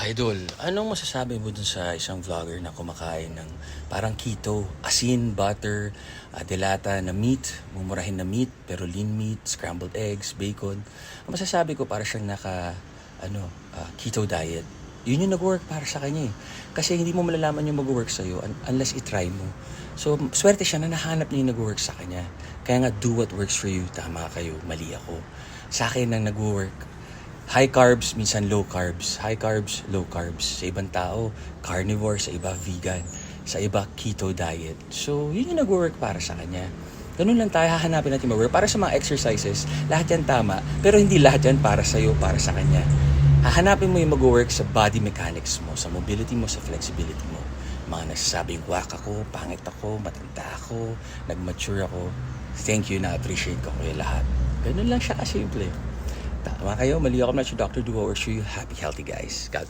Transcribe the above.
Idol, anong masasabi mo dun sa isang vlogger na kumakain ng parang keto, asin, butter, ah, delata na meat, mumurahin na meat, pero lean meat, scrambled eggs, bacon. Ang masasabi ko para siyang naka ano, ah, keto diet. Yun yung nag-work para sa kanya eh. Kasi hindi mo malalaman yung mag-work sa'yo un- unless i-try mo. So, swerte siya na nahanap niya yung nag-work sa kanya. Kaya nga, do what works for you. Tama kayo, mali ako. Sa akin, ang nag-work, high carbs, minsan low carbs. High carbs, low carbs. Sa ibang tao, carnivore. Sa iba, vegan. Sa iba, keto diet. So, yun yung nag-work para sa kanya. Ganun lang tayo, hahanapin natin mag-work. Para sa mga exercises, lahat yan tama. Pero hindi lahat yan para sa'yo, para sa kanya. Hahanapin mo yung mag-work sa body mechanics mo, sa mobility mo, sa flexibility mo. Mga nasasabing wak ako, pangit ako, matanda ako, nag-mature ako. Thank you, na-appreciate ko kayo lahat. Ganun lang siya kasimple. Tama kayo, mali ako. Doctor. Do what works for you. Happy, healthy guys. God